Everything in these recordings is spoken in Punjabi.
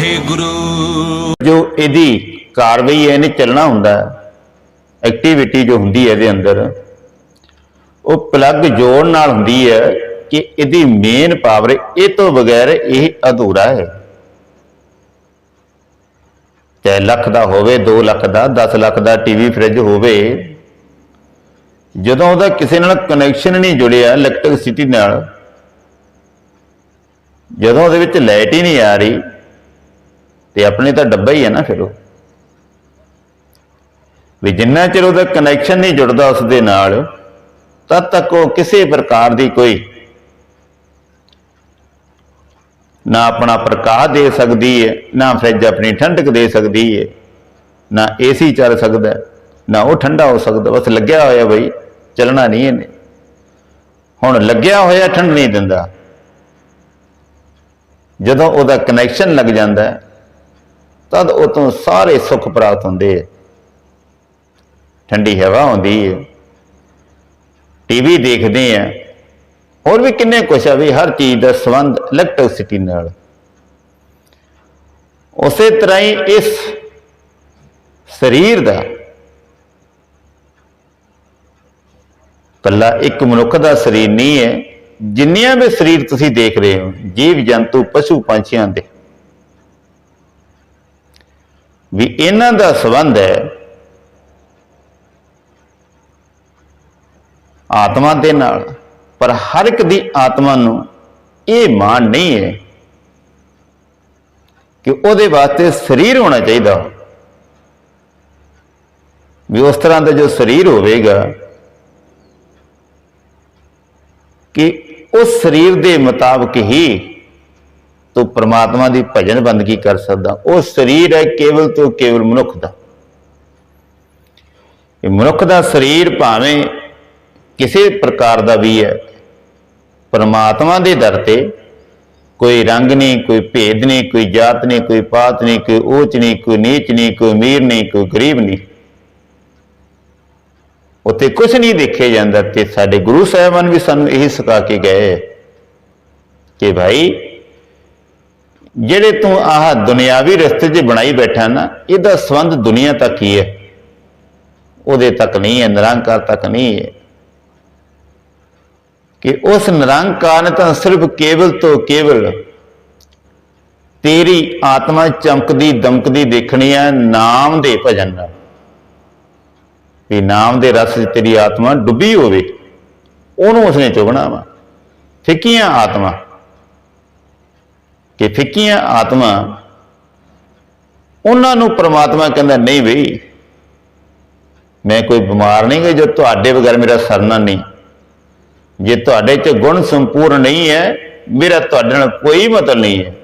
ਵਾਹਿਗੁਰੂ। ਜੋ ਇਹਦੀ ਕਾਰਵਾਈ ਹੈ, ਇਹਨੇ ਚੱਲਣਾ ਹੁੰਦਾ ਐਕਟੀਵਿਟੀ ਜੋ ਹੁੰਦੀ ਹੈ ਇਹਦੇ ਅੰਦਰ, ਉਹ ਪਲੱਗ ਜੋੜ ਨਾਲ ਹੁੰਦੀ ਹੈ ਕਿ ਇਹਦੀ ਮੇਨ ਪਾਵਰ ਇਹ ਤੋਂ ਬਗੈਰ ਇਹ ਅਧੂਰਾ ਹੈ। ਚਾਹੇ ਲੱਖ ਦਾ ਹੋਵੇ 2 ਲੱਖ ਦਾ 10 ਲੱਖ ਦਾ ਟੀਵੀ ਫ੍ਰਿਜ ਹੋਵੇ, ਜਦੋਂ ਉਹਦਾ ਕਿਸੇ ਨਾਲ ਕਨੈਕਸ਼ਨ ਨਹੀਂ ਜੁੜਿਆ ਇਲੈਕਟ੍ਰਿਸਿਟੀ ਨਾਲ, ਜਦੋਂ ਉਹਦੇ ਵਿੱਚ ਲਾਈਟ ਹੀ ਨਹੀਂ ਆ ਰਹੀ ਤੇ ਆਪਣੇ ਤਾਂ ਡੱਬਾ ਹੀ ਹੈ ਨਾ ਫਿਰ ਉਹ। ਵੀ ਜਿੰਨਾ ਚਿਰ ਉਹਦਾ ਕਨੈਕਸ਼ਨ ਨਹੀਂ ਜੁੜਦਾ ਉਸ ਦੇ ਨਾਲ, ਤਦ ਤੱਕ ਉਹ ਕਿਸੇ ਪ੍ਰਕਾਰ ਦੀ ਕੋਈ ਨਾ ਆਪਣਾ ਪ੍ਰਕਾਸ਼ ਦੇ ਸਕਦੀ ਹੈ, ਨਾ ਫ੍ਰਿਜ ਆਪਣੀ ਠੰਡਕ ਦੇ ਸਕਦੀ ਹੈ, ਨਾ ਏਸੀ ਚੱਲ ਸਕਦਾ, ਨਾ ਉਹ ਠੰਡਾ ਹੋ ਸਕਦਾ, ਬਸ ਲੱਗਿਆ ਹੋਇਆ ਬਈ, ਚੱਲਣਾ ਨਹੀਂ ਇਹਨੇ। ਹੁਣ ਲੱਗਿਆ ਹੋਇਆ ਠੰਡ ਨਹੀਂ ਦਿੰਦਾ। ਜਦੋਂ ਉਹਦਾ ਕਨੈਕਸ਼ਨ ਲੱਗ ਜਾਂਦਾ ਤਦ ਉਹ ਤੋਂ ਸਾਰੇ ਸੁੱਖ ਪ੍ਰਾਪਤ ਹੁੰਦੇ ਹੈ ਠੰਡੀ ਹਵਾ ਆਉਂਦੀ ਹੈ ਟੀਵੀ ਦੇਖਦੇ ਆ। ਹੋਰ ਵੀ ਕਿੰਨੇ ਕੁਛ ਆ ਵੀ ਹਰ ਚੀਜ਼ ਦਾ ਸੰਬੰਧ ਇਲੈਕਟ੍ਰਿਸਿਟੀ ਨਾਲ। ਉਸੇ ਤਰ੍ਹਾਂ ਹੀ ਇਸ ਸਰੀਰ ਦਾ ਕੱਲਾ ਇੱਕ ਮਨੁੱਖ ਦਾ ਸਰੀਰ ਨਹੀਂ ਹੈ। ਜਿੰਨੀਆਂ ਵੀ ਸਰੀਰ ਤੁਸੀਂ ਦੇਖ ਰਹੇ ਹੋ ਜੀਵ ਜੰਤੂ ਪਸ਼ੂ ਪੰਛੀਆਂ ਦੇ ਵੀ ਇਹਨਾਂ ਦਾ ਸੰਬੰਧ ਹੈ ਆਤਮਾ ਦੇ ਨਾਲ। ਪਰ ਹਰ ਇੱਕ ਦੀ ਆਤਮਾ ਨੂੰ ਇਹ ਮਾਣ ਨਹੀਂ ਹੈ ਕਿ ਉਹਦੇ ਵਾਸਤੇ ਸਰੀਰ ਹੋਣਾ ਚਾਹੀਦਾ। ਵੀ ਉਸ ਤਰ੍ਹਾਂ ਦਾ ਜੋ ਸਰੀਰ ਹੋਵੇਗਾ ਕਿ ਉਸ ਸਰੀਰ ਦੇ ਮੁਤਾਬਕ ਹੀ ਤੂੰ ਪ੍ਰਮਾਤਮਾ ਦੀ ਭਜਨ ਬੰਦਗੀ ਕਰ ਸਕਦਾ? ਉਹ ਸਰੀਰ ਹੈ ਕੇਵਲ ਤੋਂ ਕੇਵਲ ਮਨੁੱਖ ਦਾ। ਇਹ ਮਨੁੱਖ ਦਾ ਸਰੀਰ ਭਾਵੇਂ ਕਿਸੇ ਪ੍ਰਕਾਰ ਦਾ ਵੀ ਹੈ, ਪਰਮਾਤਮਾ ਦੇ ਦਰ ਤੇ ਕੋਈ ਰੰਗ ਨਹੀਂ, ਕੋਈ ਭੇਦ ਨਹੀਂ, ਕੋਈ ਜਾਤ ਨਹੀਂ, ਕੋਈ ਪਾਤ ਨਹੀਂ, ਕੋਈ ਊਚ ਨਹੀਂ, ਕੋਈ ਨੀਚ ਨਹੀਂ, ਕੋਈ ਅਮੀਰ ਨਹੀਂ, ਕੋਈ ਗਰੀਬ ਨਹੀਂ। ਉੱਥੇ ਕੁਝ ਨਹੀਂ ਦੇਖਿਆ ਜਾਂਦਾ ਤੇ ਸਾਡੇ ਗੁਰੂ ਸਾਹਿਬਾਨ ਵੀ ਸਾਨੂੰ ਇਹੀ ਸਿਖਾ ਕੇ ਗਏ ਕਿ ਭਾਈ ਜਿਹੜੇ ਤੂੰ ਆਹ ਦੁਨਿਆਵੀ ਰਸਤੇ 'ਚ ਬਣਾਈ ਬੈਠਾ ਨਾ, ਇਹਦਾ ਸੰਬੰਧ ਦੁਨੀਆ ਤੱਕ ਹੀ ਹੈ। ਉਹਦੇ ਤੱਕ ਨਹੀਂ ਹੈ, ਨਿਰੰਕਾਰ ਤੱਕ ਨਹੀਂ ਹੈ। ਕਿ ਉਸ ਨਿਰੰਕਾਰ ਨੇ ਤਾਂ ਸਿਰਫ ਕੇਵਲ ਤੋਂ ਕੇਵਲ ਤੇਰੀ ਆਤਮਾ ਚਮਕਦੀ, ਦਮਕਦੀ ਦੇਖਣੀ ਹੈ, ਨਾਮ ਦੇ ਭਜਨ ਨਾਲ। ਵੀ ਨਾਮ ਦੇ ਰਸ 'ਚ ਤੇਰੀ ਆਤਮਾ ਡੁੱਬੀ ਹੋਵੇ, ਉਹਨੂੰ ਉਸਨੇ ਚੁਗਣਾ ਵਾ। ਫਿੱਕੀਆਂ ਆਤਮਾ। ਕਿ ਫਿੱਕੀਆਂ ਆਤਮਾ ਉਹਨਾਂ ਨੂੰ ਪ੍ਰਮਾਤਮਾ ਕਹਿੰਦਾ, ਨਹੀਂ ਬਈ, ਮੈਂ ਕੋਈ ਬਿਮਾਰ ਨਹੀਂ ਕਿ ਜੋ ਤੁਹਾਡੇ ਬਗੈਰ ਮੇਰਾ ਸਰਨਾ ਨਹੀਂ। ਜੇ ਤੁਹਾਡੇ 'ਚ ਗੁਣ ਸੰਪੂਰਨ ਨਹੀਂ ਹੈ, ਮੇਰਾ ਤੁਹਾਡੇ ਨਾਲ ਕੋਈ ਮਤਲਬ ਨਹੀਂ ਹੈ।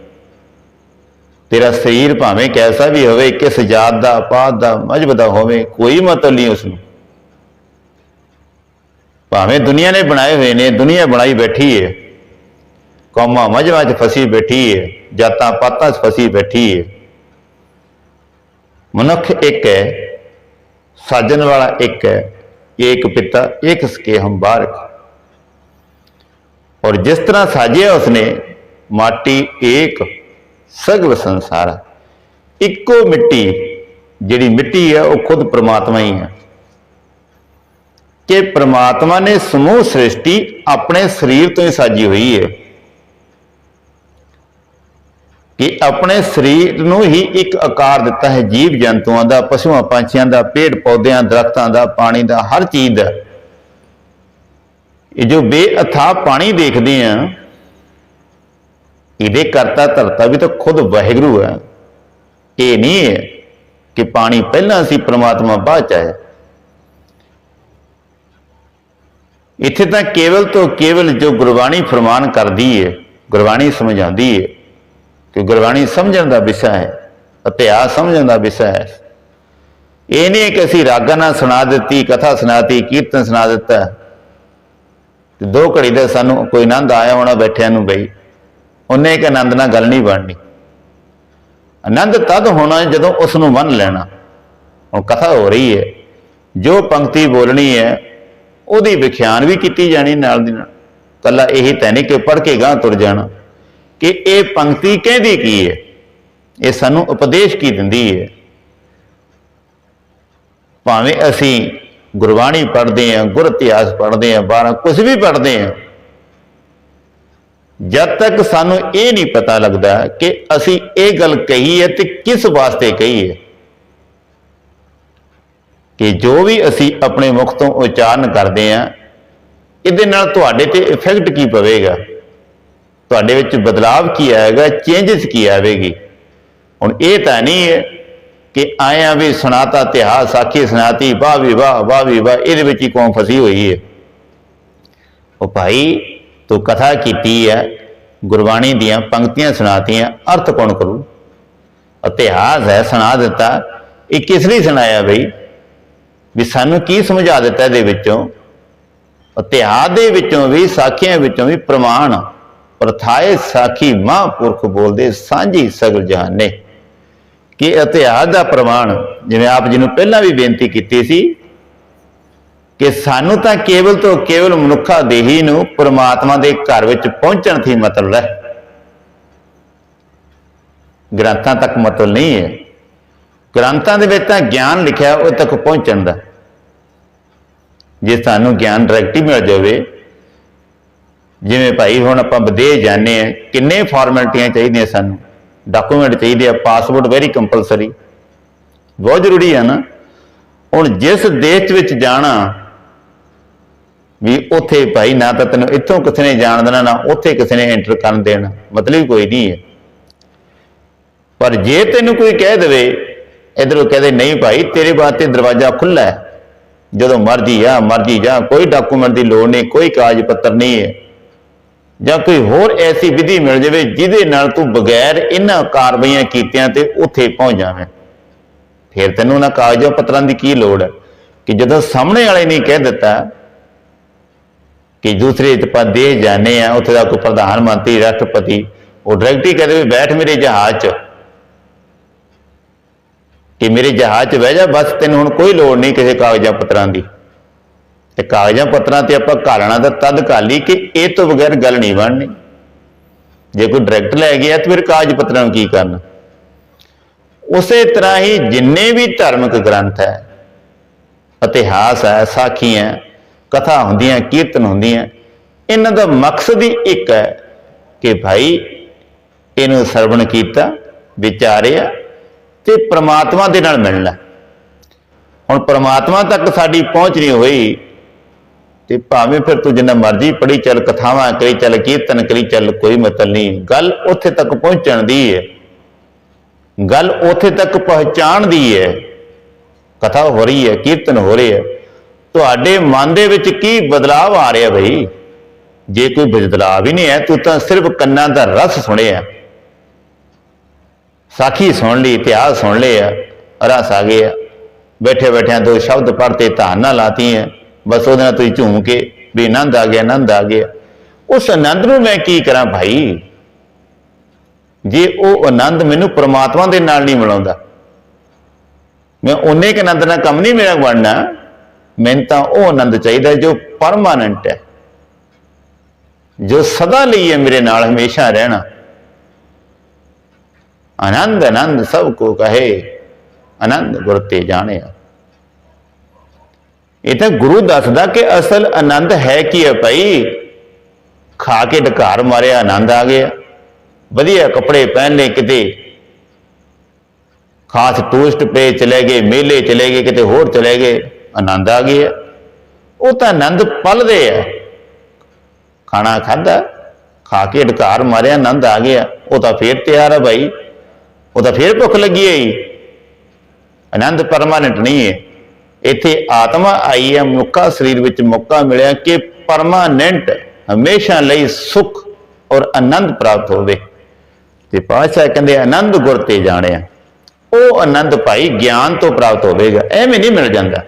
ਤੇਰਾ ਸਰੀਰ ਭਾਵੇਂ ਕੈਸਾ ਵੀ ਹੋਵੇ, ਕਿਸ ਜਾਤ ਦਾ ਪਾਤ ਦਾ, ਮਜਬ ਦਾ ਹੋਵੇ, ਕੋਈ ਮਤਲਬ ਨਹੀਂ ਉਸ ਨੂੰ ਭਾਵੇਂ ਦੁਨੀਆ ਨੇ ਬਣਾਏ ਹੋਏ ਨੇ, ਦੁਨੀਆ ਬਣਾਈ ਬੈਠੀ ਹੈ ਕੌਮਾਂ ਮਜਬਾਂ 'ਚ ਫਸੀ ਬੈਠੀ ਹੈ ਜਾਤਾਂ ਪਾਤਾਂ 'ਚ ਫਸੀ ਬੈਠੀ ਹੈ ਮਨੁੱਖ ਇੱਕ ਹੈ ਸਾਜਣ ਵਾਲਾ ਇੱਕ ਹੈ ਏਕ ਪਿਤਾ ਏਕ ਸਕੇ ਹਮ ਬਾਰਕ और जिस तरह साजिया उसने माटी एक सगल संसार ਇੱਕੋ ਮਿੱਟੀ ਜਿਹੜੀ ਮਿੱਟੀ ਹੈ ਉਹ ਖੁਦ ਪ੍ਰਮਾਤਮਾ ਹੀ ਹੈ ਕਿ ਪ੍ਰਮਾਤਮਾ ਨੇ ਸਮੂਹ ਸ੍ਰਿਸ਼ਟੀ ਆਪਣੇ ਸਰੀਰ ਤੋਂ ਹੀ ਸਾਜੀ ਹੋਈ ਹੈ ਕਿ ਆਪਣੇ ਸਰੀਰ ਨੂੰ ਹੀ ਇੱਕ ਆਕਾਰ ਦਿੱਤਾ ਹੈ। ਜੀਵ ਜੰਤੂਆਂ ਦਾ, ਪਸ਼ੂਆਂ, ਪੰਛੀਆਂ ਦਾ, ਪੇੜ ਪੌਦਿਆਂ, ਦਰਖਤਾਂ ਦਾ, ਪਾਣੀ ਦਾ, ਹਰ ਚੀਜ਼ ਦਾ। ਇਹ ਜੋ ਬੇਅਥਾ ਪਾਣੀ ਦੇਖਦੇ ਆ, ਇਹਦੇ ਕਰਤਾ ਧਰਤਾ ਵੀ ਤਾਂ ਖੁਦ ਵਾਹਿਗੁਰੂ ਹੈ ਇਹ ਨਹੀਂ ਹੈ ਕਿ ਪਾਣੀ ਪਹਿਲਾਂ ਸੀ, ਪ੍ਰਮਾਤਮਾ ਬਾਅਦ ਚ ਆਇਆ। ਇੱਥੇ ਤਾਂ ਕੇਵਲ ਤੋਂ ਕੇਵਲ ਜੋ ਗੁਰਬਾਣੀ ਫਰਮਾਨ ਕਰਦੀ ਹੈ ਗੁਰਬਾਣੀ ਸਮਝਾਉਂਦੀ ਹੈ ਕਿ ਗੁਰਬਾਣੀ ਸਮਝਣ ਦਾ ਵਿਸ਼ਾ ਹੈ, ਇਤਿਹਾਸ ਸਮਝਣ ਦਾ ਵਿਸ਼ਾ ਹੈ। ਇਹ ਨਹੀਂ ਕਿ ਅਸੀਂ ਰਾਗਾਂ ਨਾਲ ਸੁਣਾ ਦਿੱਤੀ, ਕਥਾ ਸੁਣਾਤੀ ਕੀਰਤਨ ਸੁਣਾ ਦਿੱਤਾ। ਤੇ ਦੋ ਘੜੀ ਦਾ ਸਾਨੂੰ ਕੋਈ ਆਨੰਦ ਆਇਆ ਹੋਣਾ ਬੈਠਿਆਂ ਨੂੰ ਬਈ, ਉਹਨੇ ਇੱਕ ਆਨੰਦ ਨਾਲ ਗੱਲ ਨਹੀਂ ਬਣਨੀ। ਆਨੰਦ ਤਦ ਹੋਣਾ ਜਦੋਂ ਉਸ ਨੂੰ ਮੰਨ ਲੈਣਾ। ਹੁਣ ਕਥਾ ਹੋ ਰਹੀ ਹੈ, ਜੋ ਪੰਕਤੀ ਬੋਲਣੀ ਹੈ, ਉਹਦੀ ਵਿਖਿਆਨ ਵੀ ਕੀਤੀ ਜਾਣੀ ਨਾਲ ਦੀ ਨਾਲ। ਕੱਲਾ ਇਹੀ ਤਾਂ ਨਹੀਂ ਕਿ ਪੜ੍ਹ ਕੇ ਗਾਂ ਤੁਰ ਜਾਣਾ। ਕਿ ਇਹ ਪੰਕਤੀ ਕਹਿੰਦੀ ਕੀ ਹੈ? ਇਹ ਸਾਨੂੰ ਉਪਦੇਸ਼ ਕੀ ਦਿੰਦੀ ਹੈ? ਭਾਵੇਂ ਅਸੀਂ ਗੁਰਬਾਣੀ ਪੜ੍ਹਦੇ ਹਾਂ, ਗੁਰ ਇਤਿਹਾਸ ਪੜ੍ਹਦੇ ਹਾਂ, ਬਾਰਾਂ ਕੁਝ ਵੀ ਪੜ੍ਹਦੇ ਹਾਂ, ਜਦ ਤੱਕ ਸਾਨੂੰ ਇਹ ਨਹੀਂ ਪਤਾ ਲੱਗਦਾ ਕਿ ਅਸੀਂ ਇਹ ਗੱਲ ਕਹੀ ਹੈ ਤੇ ਕਿਸ ਵਾਸਤੇ ਕਹੀ ਹੈ। ਕਿ ਜੋ ਵੀ ਅਸੀਂ ਆਪਣੇ ਮੁਖ ਤੋਂ ਉਚਾਰਨ ਕਰਦੇ ਹਾਂ, ਇਹਦੇ ਨਾਲ ਤੁਹਾਡੇ ਤੇ ਇਫੈਕਟ ਕੀ ਪਵੇਗਾ? ਤੁਹਾਡੇ ਵਿੱਚ ਬਦਲਾਵ ਕੀ ਆਏਗਾ ਚੇਂਜਸ ਕੀ ਆਵੇਗੀ? ਹੁਣ ਇਹ ਤਾਂ ਨਹੀਂ ਹੈ ਕਿ ਆਇਆ ਵੀ ਸੁਣਾਤਾ ਇਤਿਹਾਸ ਸਾਖੀ ਸੁਣਾਤੀ, ਵਾਹ ਵੀ ਵਾਹ ਵਾਹ ਵੀ ਵਾਹ, ਇਹਦੇ ਵਿੱਚ ਹੀ ਕੌਮ ਫਸੀ ਹੋਈ ਹੈ। ਉਹ ਭਾਈ, ਤੂੰ ਕਥਾ ਕੀਤੀ ਹੈ, ਗੁਰਬਾਣੀ ਦੀਆਂ ਪੰਕਤੀਆਂ ਸੁਣਾਤੀਆਂ, ਅਰਥ ਕੌਣ ਕਰੂ? ਇਤਿਹਾਸ ਹੈ ਸੁਣਾ ਦਿੱਤਾ, ਇਹ ਕਿਸ ਲਈ ਸੁਣਾਇਆ ਬਈ? ਵੀ ਸਾਨੂੰ ਕੀ ਸਮਝਾ ਦਿੱਤਾ ਇਹਦੇ ਵਿੱਚੋਂ? ਇਤਿਹਾਸ ਦੇ ਵਿੱਚੋਂ ਵੀ, ਸਾਖੀਆਂ ਵਿੱਚੋਂ ਵੀ ਪ੍ਰਮਾਣ ਪ੍ਰਥਾਏ ਸਾਖੀ ਮਹਾਂਪੁਰਖ ਬੋਲਦੇ ਸਾਂਝੀ ਸਗਲ ਜਹਾਨੇ। ਕਿ ਇਤਿਹਾਸ ਦਾ ਪ੍ਰਮਾਣ, ਜਿਵੇਂ ਆਪ ਜੀ ਨੂੰ ਪਹਿਲਾਂ ਵੀ ਬੇਨਤੀ ਕੀਤੀ ਸੀ, ਕਿ ਸਾਨੂੰ ਤਾਂ ਕੇਵਲ ਤੋਂ ਕੇਵਲ ਮਨੁੱਖਾ ਦੇਹੀ ਨੂੰ ਪ੍ਰਮਾਤਮਾ ਦੇ ਘਰ ਵਿੱਚ ਪਹੁੰਚਣ ਦੀ ਮਤਲਬ ਹੈ। ਗ੍ਰੰਥਾਂ ਤੱਕ ਮਤਲਬ ਨਹੀਂ ਹੈ। ਗ੍ਰੰਥਾਂ ਦੇ ਵਿੱਚ ਤਾਂ ਗਿਆਨ ਲਿਖਿਆ, ਉਹ ਤੱਕ ਪਹੁੰਚਣ ਦਾ। ਜੇ ਸਾਨੂੰ ਗਿਆਨ ਡਾਇਰੈਕਟ ਹੀ ਮਿਲ ਜਾਵੇ ਜਿਵੇਂ ਭਾਈ ਹੁਣ ਆਪਾਂ ਵਿਦੇਸ਼ ਜਾਂਦੇ ਆ ਕਿੰਨੇ ਫਾਰਮੈਲਿਟੀਆਂ ਚਾਹੀਦੀਆਂ ਸਾਨੂੰ? ਡਾਕੂਮੈਂਟ ਚਾਹੀਦੇ ਆ ਪਾਸਪੋਰਟ ਵੈਰੀ ਕੰਪਲਸਰੀ ਬਹੁਤ ਜ਼ਰੂਰੀ ਆ ਨਾ। ਹੁਣ ਜਿਸ ਦੇਸ਼ ਵਿੱਚ ਜਾਣਾ, ਵੀ ਉੱਥੇ ਭਾਈ ਨਾ ਤਾਂ ਤੈਨੂੰ ਇੱਥੋਂ ਕਿਸੇ ਨੇ ਜਾਣ ਦੇਣਾ, ਨਾ ਉੱਥੇ ਕਿਸੇ ਨੇ ਐਂਟਰ ਕਰਨ ਦੇਣਾ, ਮਤਲਬ ਕੋਈ ਨਹੀਂ ਹੈ। ਪਰ ਜੇ ਤੈਨੂੰ ਕੋਈ ਕਹਿ ਦੇਵੇ, ਇਧਰੋਂ ਕਹਦੇ ਨਹੀਂ ਭਾਈ, ਤੇਰੇ ਵਾਸਤੇ ਦਰਵਾਜ਼ਾ ਖੁੱਲਾ ਹੈ। ਜਦੋਂ ਮਰਜ਼ੀ ਆ, ਮਰਜ਼ੀ ਜਾ, ਕੋਈ ਡਾਕੂਮੈਂਟ ਦੀ ਲੋੜ ਨਹੀਂ, ਕੋਈ ਕਾਗਜ਼ ਪੱਤਰ ਨਹੀਂ ਹੈ। ਜਾਂ ਕੋਈ ਹੋਰ ਐਸੀ ਵਿਧੀ ਮਿਲ ਜਾਵੇ ਜਿਹਦੇ ਨਾਲ ਤੂੰ ਬਗੈਰ ਇਹਨਾਂ ਕਾਰਵਾਈਆਂ ਕੀਤਿਆਂ ਤੇ ਉੱਥੇ ਪਹੁੰਚ ਜਾਵੇਂ। ਫਿਰ ਤੈਨੂੰ ਉਹਨਾਂ ਕਾਗਜ਼ਾਂ ਪੱਤਰਾਂ ਦੀ ਕੀ ਲੋੜ ਹੈ? ਕਿ ਜਦੋਂ ਸਾਹਮਣੇ ਵਾਲੇ ਨੇ ਕਹਿ ਦਿੱਤਾ ਕਿ ਦੂਸਰੇ ਤੇ ਦੇ ਜਾਣੇ ਆ, ਉੱਥੇ ਦਾ ਕੋਈ ਪ੍ਰਧਾਨ ਮੰਤਰੀ, ਰਾਸ਼ਟਰਪਤੀ, ਉਹ ਡਾਇਰੈਕਟ ਹੀ ਕਹਦੇ ਵੀ ਬੈਠ ਮੇਰੇ ਜਹਾਜ਼ 'ਚ। ਕਿ ਮੇਰੇ ਜਹਾਜ਼ 'ਚ ਬਹਿ ਜਾ, ਬਸ ਤੈਨੂੰ ਹੁਣ ਕੋਈ ਲੋੜ ਨਹੀਂ ਕਿਸੇ ਕਾਗਜ਼ਾਂ ਪੱਤਰਾਂ ਦੀ। ਤੇ ਕਾਗਜ਼ਾਂ ਪੱਤਰਾਂ ਤੇ ਆਪਾਂ ਘਾਲਣਾ ਤਾਂ ਤਦ ਘਾਲੀ ਕਿ ਇਹ ਤੋਂ ਬਗੈਰ ਗੱਲ ਨਹੀਂ ਬਣਨੀ। ਜੇ ਕੋਈ ਡਾਇਰੈਕਟ ਲੈ ਗਿਆ ਤਾਂ ਫਿਰ ਕਾਗਜ਼ ਪੱਤਰਾਂ ਨੂੰ ਕੀ ਕਰਨਾ? ਉਸੇ ਤਰ੍ਹਾਂ ਹੀ ਜਿੰਨੇ ਵੀ ਧਾਰਮਿਕ ਗ੍ਰੰਥ ਹੈ, ਇਤਿਹਾਸ ਹੈ, ਸਾਖੀ ਹੈ, ਕਥਾ ਹੁੰਦੀਆਂ, ਕੀਰਤਨ ਹੁੰਦੀਆਂ, ਇਹਨਾਂ ਦਾ ਮਕਸਦ ਹੀ ਇੱਕ ਹੈ ਕਿ ਭਾਈ ਇਹਨੂੰ ਸਰਵਣ ਕੀਤਾ, ਵਿਚਾਰਿਆ ਤੇ ਪ੍ਰਮਾਤਮਾ ਦੇ ਨਾਲ ਮਿਲਣਾ। ਹੁਣ ਪ੍ਰਮਾਤਮਾ ਤੱਕ ਸਾਡੀ ਪਹੁੰਚ ਨਹੀਂ ਹੋਈ ਤੇ ਭਾਵੇਂ ਫਿਰ ਤੂੰ ਜਿੰਨਾ ਮਰਜ਼ੀ ਪੜੀ ਚੱਲ, ਕਥਾਵਾਂ ਕਰੀ ਚੱਲ, ਕੀਰਤਨ ਕਰੀ ਚੱਲ, ਕੋਈ ਮਤਲਬ ਨਹੀਂ। ਗੱਲ ਉੱਥੇ ਤੱਕ ਪਹੁੰਚਣ ਦੀ ਹੈ ਗੱਲ ਉੱਥੇ ਤੱਕ ਪਹੁੰਚਾਣ ਦੀ ਹੈ ਕਥਾ ਹੋ ਰਹੀ ਹੈ ਕੀਰਤਨ ਹੋ ਰਿਹਾ ਹੈ ਤੁਹਾਡੇ ਮਨ ਦੇ ਵਿੱਚ ਕੀ ਬਦਲਾਅ ਆ ਰਿਹਾ ਬਈ? ਜੇ ਕੋਈ ਬਦਲਾਅ ਵੀ ਨਹੀਂ ਹੈ, ਤੂੰ ਤਾਂ ਸਿਰਫ ਕੰਨਾਂ ਦਾ ਰਸ ਸੁਣਿਆ ਸਾਖੀ ਸੁਣ ਲਈ, ਇਤਿਹਾਸ ਸੁਣ ਲਿਆ ਰਸ ਆ ਗਿਆ ਬੈਠੇ ਬੈਠਿਆਂ ਦੋ ਸ਼ਬਦ ਪੜ੍ਹਤੇ, ਧਾਰਨਾ ਲਾਤੀ ਹੈ। ਬਸ ਉਹਦੇ ਨਾਲ ਤੁਸੀਂ ਝੂਮ ਕੇ ਵੀ ਆਨੰਦ ਆ ਗਿਆ, ਆਨੰਦ ਆ ਗਿਆ। ਉਸ ਆਨੰਦ ਨੂੰ ਮੈਂ ਕੀ ਕਰਾਂ ਭਾਈ? ਜੇ ਉਹ ਆਨੰਦ ਮੈਨੂੰ ਪ੍ਰਮਾਤਮਾ ਦੇ ਨਾਲ ਨਹੀਂ ਮਿਲਾਉਂਦਾ, ਮੈਂ ਉਹਨੇ ਕੇ ਆਨੰਦ ਨਾਲ ਕੰਮ ਨਹੀਂ ਮੇਰਾ ਬਣਨਾ, ਮੈਨੂੰ ਤਾਂ ਉਹ ਆਨੰਦ ਚਾਹੀਦਾ ਜੋ ਪਰਮਾਨੈਂਟ ਹੈ, ਜੋ ਸਦਾ ਲਈ ਹੈ ਮੇਰੇ ਨਾਲ ਹਮੇਸ਼ਾ ਰਹਿਣਾ। ਆਨੰਦ ਆਨੰਦ ਸਭ ਕੋ ਕਹੇ, ਆਨੰਦ ਗੁਰ ਤੇ ਜਾਣਿਆ। ਇੱਥੇ ਗੁਰੂ ਦੱਸਦਾ ਕਿ ਅਸਲ ਆਨੰਦ ਹੈ ਕੀ ਹੈ ਭਾਈ? ਖਾ ਕੇ ਢਕਾਰ ਮਾਰਿਆ, ਆਨੰਦ ਆ ਗਿਆ। ਵਧੀਆ ਕੱਪੜੇ ਪਹਿਨ ਲਏ ਕਿਤੇ। ਖਾਸ ਟੂਰਿਸਟ ਪੇ ਚਲੇ ਗਏ, ਮੇਲੇ ਚਲੇ ਗਏ, ਕਿਤੇ ਹੋਰ ਚਲੇ ਗਏ, ਆਨੰਦ ਆ ਗਿਆ। ਉਹ ਤਾਂ ਆਨੰਦ ਪਲਦੇ ਆ। ਖਾਣਾ ਖਾਦਾ ਖਾ ਕੇ ਢਕਾਰ ਮਾਰਿਆ, ਆਨੰਦ ਆ ਗਿਆ। ਉਹ ਤਾਂ ਫੇਰ ਤਿਆਰ ਆ ਭਾਈ। ਉਹ ਤਾਂ ਫੇਰ ਭੁੱਖ ਲੱਗੀ ਹੈ ਆਨੰਦ ਪਰਮਾਨੈਂਟ ਨਹੀਂ ਹੈ। ਇੱਥੇ ਆਤਮਾ ਆਈ ਹੈ, ਮਨੁੱਖਾ ਸਰੀਰ ਵਿੱਚ ਮੌਕਾ ਮਿਲਿਆ ਕਿ ਪਰਮਾਨੈਂਟ ਹਮੇਸ਼ਾ ਲਈ ਸੁਖ ਔਰ ਆਨੰਦ ਪ੍ਰਾਪਤ ਹੋਵੇ। ਤੇ ਪਾਤਸ਼ਾਹ ਕਹਿੰਦੇ, ਆਨੰਦ ਗੁਰ ਤੇ ਜਾਣਿਆ। ਉਹ ਆਨੰਦ ਭਾਈ ਗਿਆਨ ਤੋਂ ਪ੍ਰਾਪਤ ਹੋਵੇਗਾ। ਐਵੇਂ ਨਹੀਂ ਮਿਲ ਜਾਂਦਾ।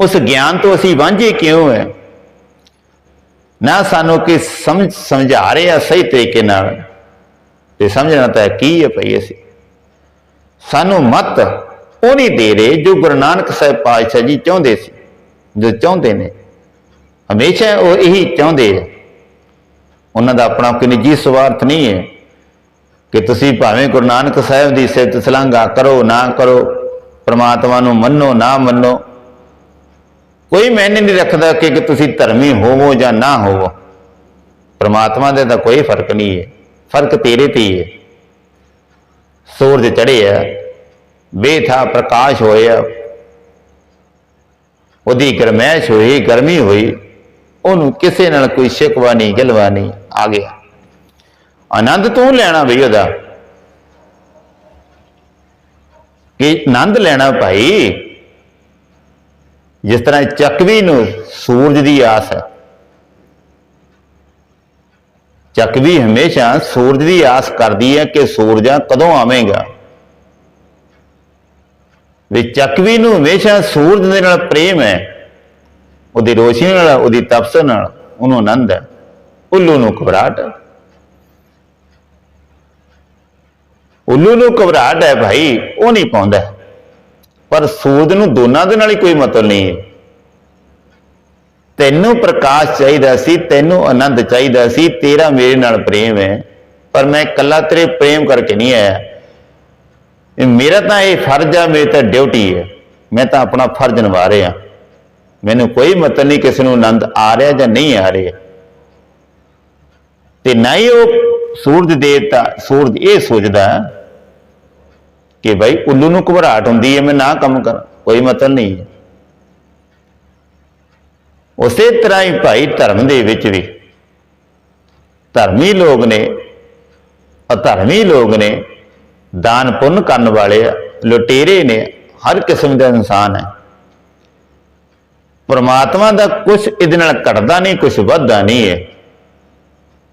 ਉਸ ਗਿਆਨ ਤੋਂ ਅਸੀਂ ਵਾਂਝੇ ਕਿਉਂ ਹੈ ਨਾ ਸਾਨੂੰ ਕਿ ਸਮਝ ਸਮਝਾ ਰਹੇ ਆ ਸਹੀ ਤਰੀਕੇ ਨਾਲ। ਤੇ ਸਮਝਣਾ ਤਾਂ ਕੀ ਹੈ ਭਈ ਅਸੀਂ? ਸਾਨੂੰ ਮਤ ਉਹ ਨਹੀਂ ਦੇ ਰਹੇ ਜੋ ਗੁਰੂ ਨਾਨਕ ਸਾਹਿਬ ਪਾਤਸ਼ਾਹ ਜੀ ਚਾਹੁੰਦੇ ਸੀ, ਜੋ ਚਾਹੁੰਦੇ ਨੇ। ਹਮੇਸ਼ਾ ਉਹ ਇਹੀ ਚਾਹੁੰਦੇ ਆ ਉਹਨਾਂ ਦਾ ਆਪਣਾ ਕੋਈ ਨਿੱਜੀ ਸਵਾਰਥ ਨਹੀਂ ਹੈ ਕਿ ਤੁਸੀਂ ਭਾਵੇਂ ਗੁਰੂ ਨਾਨਕ ਸਾਹਿਬ ਦੀ ਸਿਫਤ ਸਲਾਘਾ ਕਰੋ, ਨਾ ਕਰੋ, ਪ੍ਰਮਾਤਮਾ ਨੂੰ ਮੰਨੋ, ਨਾ ਮੰਨੋ। ਕੋਈ ਮੈਨੇ ਨਹੀਂ ਰੱਖਦਾ ਕਿ ਕਿ ਤੁਸੀਂ ਧਰਮੀ ਹੋਵੋ ਜਾਂ ਨਾ ਹੋਵੋ। ਪ੍ਰਮਾਤਮਾ ਦੇ ਤਾਂ ਕੋਈ ਫ਼ਰਕ ਨਹੀਂ ਹੈ। ਫ਼ਰਕ ਤੇਰੇ ਤੇ ਹੀ ਹੈ। ਸੂਰਜ ਚੜ੍ਹੇ ਆ ਬੇਥਾ ਪ੍ਰਕਾਸ਼ ਹੋਇਆ। ਉਹਦੀ ਗਰਮੈਸ਼ ਹੋਈ, ਗਰਮੀ ਹੋਈ। ਉਹਨੂੰ ਕਿਸੇ ਨਾਲ ਕੋਈ ਸ਼ਿਕਵਾ ਨਹੀਂ ਗਿਲਵਾ ਨਹੀਂ, ਆ ਗਿਆ। ਆਨੰਦ ਤੂੰ ਲੈਣਾ ਬਈ ਉਹਦਾ। ਕਿ ਆਨੰਦ ਲੈਣਾ ਭਾਈ। ਜਿਸ ਤਰ੍ਹਾਂ ਚੱਕਵੀ ਨੂੰ ਸੂਰਜ ਦੀ ਆਸ ਹੈ। ਚੱਕਵੀ ਹਮੇਸ਼ਾ ਸੂਰਜ ਦੀ ਆਸ ਕਰਦੀ ਹੈ ਕਿ ਸੂਰਜਾ ਕਦੋਂ ਆਵੇਂਗਾ। ਵੀ ਚੱਕਵੀ ਨੂੰ ਹਮੇਸ਼ਾ ਸੂਰਜ ਦੇ ਨਾਲ ਪ੍ਰੇਮ ਹੈ, ਉਹਦੀ ਰੋਸ਼ਨੀ ਨਾਲ, ਉਹਦੀ ਤਪਸ ਨਾਲ, ਉਹਨੂੰ ਆਨੰਦ ਹੈ, ਉੱਲੂ ਨੂੰ ਘਬਰਾਹਟ ਉੱਲੂ ਨੂੰ ਘਬਰਾਹਟ ਹੈ ਭਾਈ, ਉਹ ਨਹੀਂ ਪਾਉਂਦਾ। ਪਰ ਸੂਰਜ ਨੂੰ ਦੋਨਾਂ ਦੇ ਨਾਲ ਹੀ ਕੋਈ ਮਤਲਬ ਨਹੀਂ ਹੈ। ਤੈਨੂੰ ਪ੍ਰਕਾਸ਼ ਚਾਹੀਦਾ ਸੀ, ਤੈਨੂੰ ਆਨੰਦ ਚਾਹੀਦਾ ਸੀ, ਤੇਰਾ ਮੇਰੇ ਨਾਲ ਪ੍ਰੇਮ ਹੈ। ਪਰ ਮੈਂ ਇਕੱਲਾ ਤੇਰੇ ਪ੍ਰੇਮ ਕਰਕੇ ਨਹੀਂ ਆਇਆ। ਇਹ ਮੇਰਾ ਤਾਂ ਇਹ ਫਰਜ਼ ਆ, ਮੇਰੀ ਤਾਂ ਡਿਊਟੀ ਹੈ। ਮੈਂ ਤਾਂ ਆਪਣਾ ਫਰਜ਼ ਨਿਭਾ ਰਿਹਾ। ਮੈਨੂੰ ਕੋਈ ਮਤਲਬ ਨਹੀਂ ਕਿਸੇ ਨੂੰ ਆਨੰਦ ਆ ਰਿਹਾ ਜਾਂ ਨਹੀਂ ਆ ਰਿਹਾ। ਤੇ ਨਾ ਹੀ ਉਹ ਸੂਰਜ ਦੇਵਤਾ, ਸੂਰਜ ਇਹ ਸੋਚਦਾ ਕਿ ਭਾਈ ਉੱਲੂ ਨੂੰ ਘਬਰਾਹਟ ਹੁੰਦੀ ਹੈ, ਮੈਂ ਨਾ ਕੰਮ ਕਰਾਂ, ਕੋਈ ਮਤਲਬ ਨਹੀਂ ਹੈ। ਉਸੇ ਤਰ੍ਹਾਂ ਹੀ ਭਾਈ ਧਰਮ ਦੇ ਵਿੱਚ ਵੀ ਧਰਮੀ ਲੋਕ ਨੇ, ਅਧਰਮੀ ਲੋਕ ਨੇ ਦਾਨ ਪੁੰਨ ਕਰਨ ਵਾਲੇ ਆ, ਲੁਟੇਰੇ ਨੇ ਹਰ ਕਿਸਮ ਦਾ ਇਨਸਾਨ ਹੈ। ਪਰਮਾਤਮਾ ਦਾ ਕੁਝ ਇਹਦੇ ਨਾਲ ਘਟਦਾ ਨਹੀਂ ਕੁਝ ਵੱਧਦਾ ਨਹੀਂ ਹੈ।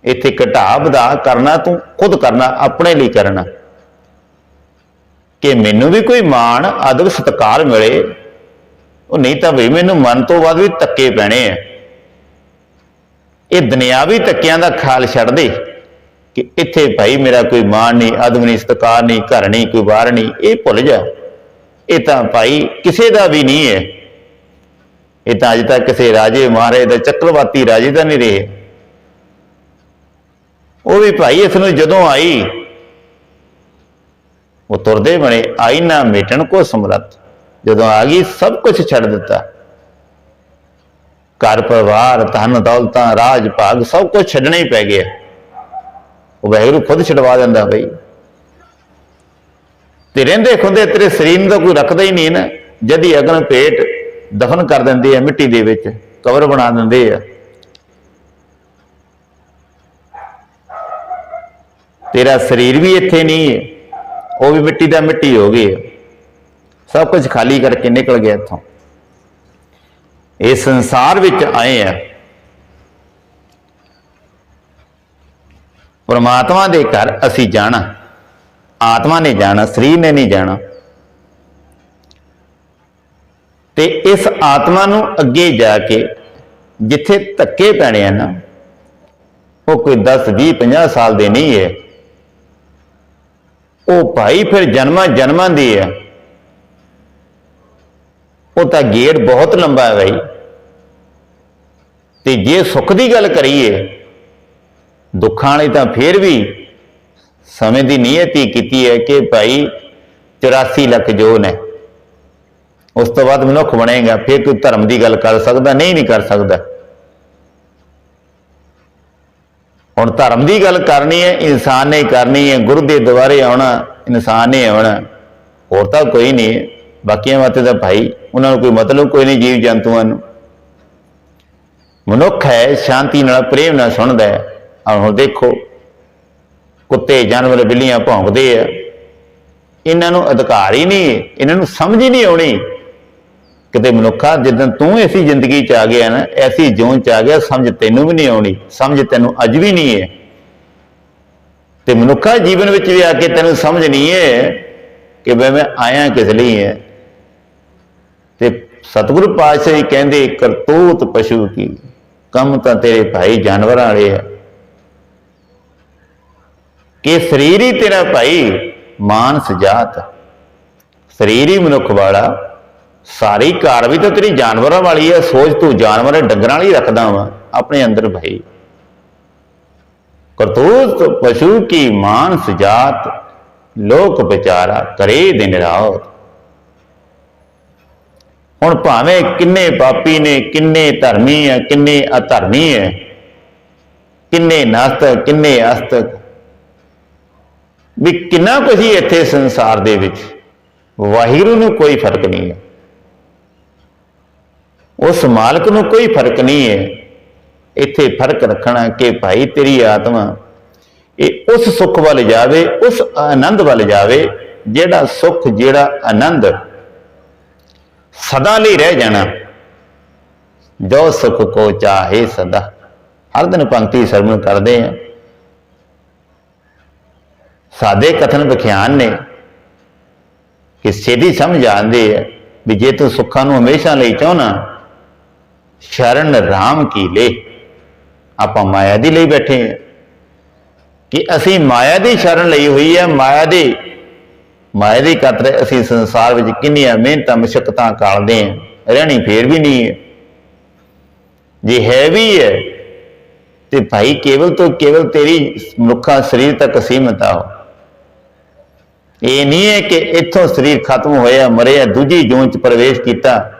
ਇੱਥੇ ਘਟਾ ਵਧਾ ਕਰਨਾ ਤੂੰ ਖੁਦ ਕਰਨਾ ਆਪਣੇ ਲਈ ਕਰਨਾ। ਕਿ ਮੈਨੂੰ ਵੀ ਕੋਈ ਮਾਣ ਅਦਬ ਸਤਕਾਰ ਮਿਲੇ ਉਹ ਨਹੀਂ ਤਾਂ ਵੀ ਮੈਨੂੰ ਮਨ ਤੋਂ ਬਾਅਦ ਵੀ ਧੱਕੇ ਪੈਣੇ ਆ। ਇਹ ਦੁਨਿਆਵੀ ਧੱਕਿਆਂ ਦਾ ਖਾਲ ਛੱਡ ਦੇ। ਕਿ ਇੱਥੇ ਭਾਈ ਮੇਰਾ ਕੋਈ ਮਾਣ ਨਹੀਂ, ਆਦਮ ਨਹੀਂ, ਸਤਕਾਰ ਨਹੀਂ, ਘਰ ਨਹੀਂ, ਕੋਈ ਬਾਹਰ ਨਹੀਂ, ਇਹ ਭੁੱਲ ਜਾ। ਇਹ ਤਾਂ ਭਾਈ ਕਿਸੇ ਦਾ ਵੀ ਨਹੀਂ ਹੈ। ਇਹ ਤਾਂ ਅਜੇ ਤੱਕ ਕਿਸੇ ਰਾਜੇ ਮਹਾਰਾਜ ਦਾ ਚੱਕਰਵਾਤੀ ਰਾਜੇ ਦਾ ਨਹੀਂ ਰਹੇ। ਉਹ ਵੀ ਭਾਈ ਇਸ ਨੂੰ ਜਦੋਂ ਆਈ, ਉਹ ਤੁਰਦੇ ਬਣੇ, ਆਈ ਨਾ ਮੇਟਣ ਕੋ ਸਮਰੱਥ। ਜਦੋਂ ਆ ਗਈ, ਸਭ ਕੁਝ ਛੱਡ ਦਿੱਤਾ। ਘਰ ਪਰਿਵਾਰ, ਧਨ ਦੌਲਤਾਂ, ਰਾਜ ਭਾਗ ਸਭ ਕੁਝ ਛੱਡਣਾ ਹੀ ਪੈ ਗਿਆ। ਉਹ ਵਾਹਿਗੁਰੂ ਖੁਦ ਛਡਵਾ ਦਿੰਦਾ ਬਈ। ਤੇ ਰਹਿੰਦੇ ਖੁੰਦੇ ਤੇਰੇ ਸਰੀਰ ਨੂੰ ਤਾਂ ਕੋਈ ਰੱਖਦਾ ਹੀ ਨਹੀਂ ਨਾ। ਜਦ ਅਗਨ ਪੇਟ ਦਫਨ ਕਰ ਦਿੰਦੇ ਆ ਮਿੱਟੀ ਦੇ ਵਿੱਚ ਕਵਰ ਬਣਾ ਦਿੰਦੇ ਆ। ਤੇਰਾ ਸਰੀਰ ਵੀ ਇੱਥੇ ਨਹੀਂ ਹੈ, ਉਹ ਵੀ ਮਿੱਟੀ ਦਾ ਮਿੱਟੀ ਹੋ ਗਈ ਹੈ। ਸਭ ਕੁਝ ਖਾਲੀ ਕਰਕੇ ਨਿਕਲ ਗਿਆ ਇੱਥੋਂ। ਇਹ ਸੰਸਾਰ ਵਿੱਚ ਆਏ ਆ। ਪਰਮਾਤਮਾ ਦੇ ਘਰ ਅਸੀਂ ਜਾਣਾ। ਆਤਮਾ ਨੇ ਜਾਣਾ, ਸਰੀਰ ਨੇ ਨਹੀਂ ਜਾਣਾ। ਤੇ ਇਸ ਆਤਮਾ ਨੂੰ ਅੱਗੇ ਜਾ ਕੇ ਜਿੱਥੇ ਧੱਕੇ ਪੈਣੇ ਆ ਨਾ, ਉਹ ਕੋਈ 10 20 50 ਸਾਲ ਦੇ ਨਹੀਂ ਹੈ। ਉਹ ਭਾਈ ਫਿਰ ਜਨਮਾਂ ਜਨਮਾਂ ਦੀ ਹੈ। ਉਹ ਤਾਂ ਗੇੜ ਬਹੁਤ ਲੰਬਾ ਹੈ ਭਾਈ ਤੇ ਜੇ ਸੁੱਖ ਦੀ ਗੱਲ ਕਰੀਏ ਦੁੱਖਾਂ ਵਾਲੀ ਤਾਂ ਫੇਰ ਵੀ ਸਮੇਂ ਦੀ ਨਿਯਤੀ ਕੀਤੀ ਹੈ ਕਿ ਭਾਈ 84 ਲੱਖ ਜੋਨ ਹੈ ਉਸ ਤੋਂ ਬਾਅਦ ਮਨੁੱਖ ਬਣੇਗਾ, ਫਿਰ ਕੋਈ ਧਰਮ ਦੀ ਗੱਲ ਕਰ ਸਕਦਾ, ਨਹੀਂ ਨਹੀਂ ਕਰ ਸਕਦਾ। ਹੁਣ ਧਰਮ ਦੀ ਗੱਲ ਕਰਨੀ ਹੈ, ਇਨਸਾਨ ਨੇ ਕਰਨੀ ਹੈ, ਗੁਰੂ ਦੇ ਦੁਆਰੇ ਆਉਣਾ, ਇਨਸਾਨ ਨੇ ਆਉਣਾ, ਹੋਰ ਤਾਂ ਕੋਈ ਨਹੀਂ ਬਾਕੀਆਂ ਵਾਸਤੇ ਤਾਂ ਭਾਈ, ਉਹਨਾਂ ਨੂੰ ਕੋਈ ਮਤਲਬ ਕੋਈ ਨਹੀਂ ਜੀਵ ਜੰਤੂਆਂ ਨੂੰ। ਮਨੁੱਖ ਹੈ, ਸ਼ਾਂਤੀ ਨਾਲ, ਪ੍ਰੇਮ ਨਾਲ ਸੁਣਦਾ ਹੈ। ਆ ਹੁਣ ਦੇਖੋ, ਕੁੱਤੇ, ਜਾਨਵਰ, ਬਿੱਲੀਆਂ ਭੌਂਕਦੇ ਆ। ਇਹਨਾਂ ਨੂੰ ਅਧਿਕਾਰ ਹੀ ਨਹੀਂ, ਇਹਨਾਂ ਨੂੰ ਸਮਝ ਹੀ ਨਹੀਂ ਆਉਣੀ। ਕਿਤੇ ਮਨੁੱਖਾ ਜਦੋਂ ਤੂੰ ਐਸੀ ਜ਼ਿੰਦਗੀ ਚ ਆ ਗਿਆ ਨਾ, ਐਸੀ ਜੂਨ ਚ ਆ ਗਿਆ, ਸਮਝ ਤੈਨੂੰ ਵੀ ਨਹੀਂ ਆਉਣੀ, ਸਮਝ ਤੈਨੂੰ ਅੱਜ ਵੀ ਨਹੀਂ ਹੈ। ਤੇ ਮਨੁੱਖਾ ਜੀਵਨ ਵਿੱਚ ਵੀ ਆ ਕੇ ਤੈਨੂੰ ਸਮਝ ਨਹੀਂ ਹੈ ਕਿ ਬਈ ਮੈਂ ਆਇਆ ਕਿਸ ਲਈ ਹੈ। ਤੇ ਸਤਿਗੁਰੂ ਪਾਤਸ਼ਾਹ ਜੀ ਕਹਿੰਦੇ, ਕਰਤੂਤ ਪਸ਼ੂ ਕੀ? ਕੰਮ ਤਾਂ ਤੇਰੇ ਭਾਈ ਜਾਨਵਰਾਂ ਵਾਲੇ ਆ। ਕਿ ਸਰੀਰ ਹੀ ਤੇਰਾ ਭਾਈ ਮਾਨਸ ਜਾਤ। ਸਰੀਰ ਹੀ ਮਨੁੱਖ ਵਾਲਾ। ਸਾਰੀ ਕਾਰ ਵੀ ਤਾਂ ਤੇਰੀ ਜਾਨਵਰਾਂ ਵਾਲੀ ਹੈ ਸੋਚ ਤੂੰ ਜਾਨਵਰ ਡੰਗਰਾਂ ਵਾਲੀ ਰੱਖਦਾ ਵਾ, ਆਪਣੇ ਅੰਦਰ ਭਾਈ। ਕਰਤੂਤ ਪਸ਼ੂ ਕੀ ਮਾਨਸ ਜਾਤ, ਲੋਕ ਵਿਚਾਰਾ ਕਰੇ ਦਿਨ ਰਾਤ। ਹੁਣ ਭਾਵੇਂ ਕਿੰਨੇ ਪਾਪੀ ਨੇ, ਕਿੰਨੇ ਧਰਮੀ ਹੈ ਕਿੰਨੇ ਅਧਰਮੀ ਹੈ ਕਿੰਨੇ ਨਾਸਤਕ ਕਿੰਨੇ ਅਸਤਕ। ਵੀ ਕਿੰਨਾ ਕੁ ਹੀ ਇੱਥੇ ਸੰਸਾਰ ਦੇ ਵਿੱਚ ਵਾਹਿਗੁਰੂ ਨੂੰ ਕੋਈ ਫ਼ਰਕ ਨਹੀਂ ਹੈ। ਉਸ ਮਾਲਕ ਨੂੰ ਕੋਈ ਫ਼ਰਕ ਨਹੀਂ ਹੈ। ਇੱਥੇ ਫ਼ਰਕ ਰੱਖਣਾ ਕਿ ਭਾਈ ਤੇਰੀ ਆਤਮਾ ਇਹ ਉਸ ਸੁੱਖ ਵੱਲ ਜਾਵੇ, ਉਸ ਆਨੰਦ ਵੱਲ ਜਾਵੇ, ਜਿਹੜਾ ਸੁੱਖ, ਜਿਹੜਾ ਆਨੰਦ ਸਦਾ ਲਈ ਰਹਿ ਜਾਣਾ। ਜੋ ਸੁਖ ਕੋ ਚਾਹੇ ਸਦਾ। ਹਰ ਦਿਨ ਪੰਕਤੀ ਸਰਵਣ ਕਰਦੇ ਆ ਸਾਦੇ ਕਥਨ ਵਿਖਿਆਨ ਨੇ ਕਿ ਸਿੱਧੀ ਸਮਝ ਆਉਂਦੇ ਹੈ ਵੀ ਜੇ ਤੂੰ ਸੁੱਖਾਂ ਨੂੰ ਹਮੇਸ਼ਾ ਲਈ ਚਾਹਨਾ, ਸ਼ਰਨ ਰਾਮ ਕੀ ਲੈ? ਆਪਾਂ ਮਾਇਆ ਦੀ ਲਈ ਬੈਠੇ ਆ। ਕਿ ਅਸੀਂ ਮਾਇਆ ਦੀ ਸ਼ਰਨ ਲਈ ਹੋਈ ਹੈ ਮਾਇਆ ਦੀ ਮਾਇਆ ਦੀ ਕਤਰੇ ਅਸੀਂ ਸੰਸਾਰ ਵਿੱਚ ਕਿੰਨੀਆਂ ਮਿਹਨਤਾਂ, ਮੁਸ਼ਕਤਾਂ ਕਾਲਦੇ ਆ, ਰਹਿਣੀ ਫੇਰ ਵੀ ਨਹੀਂ ਹੈ ਜੇ ਹੈ ਵੀ ਹੈ ਤੇ ਭਾਈ ਕੇਵਲ ਤੋਂ ਕੇਵਲ ਤੇਰੀ ਮਨੁੱਖਾ ਸਰੀਰ ਤੱਕ ਸੀਮਤ ਆ ਉਹ। ਇਹ ਨਹੀਂ ਹੈ ਕਿ ਇੱਥੋਂ ਸਰੀਰ ਖਤਮ ਹੋਇਆ ਮਰਿਆ ਦੂਜੀ ਜੂਨ ਚ ਪ੍ਰਵੇਸ਼ ਕੀਤਾ।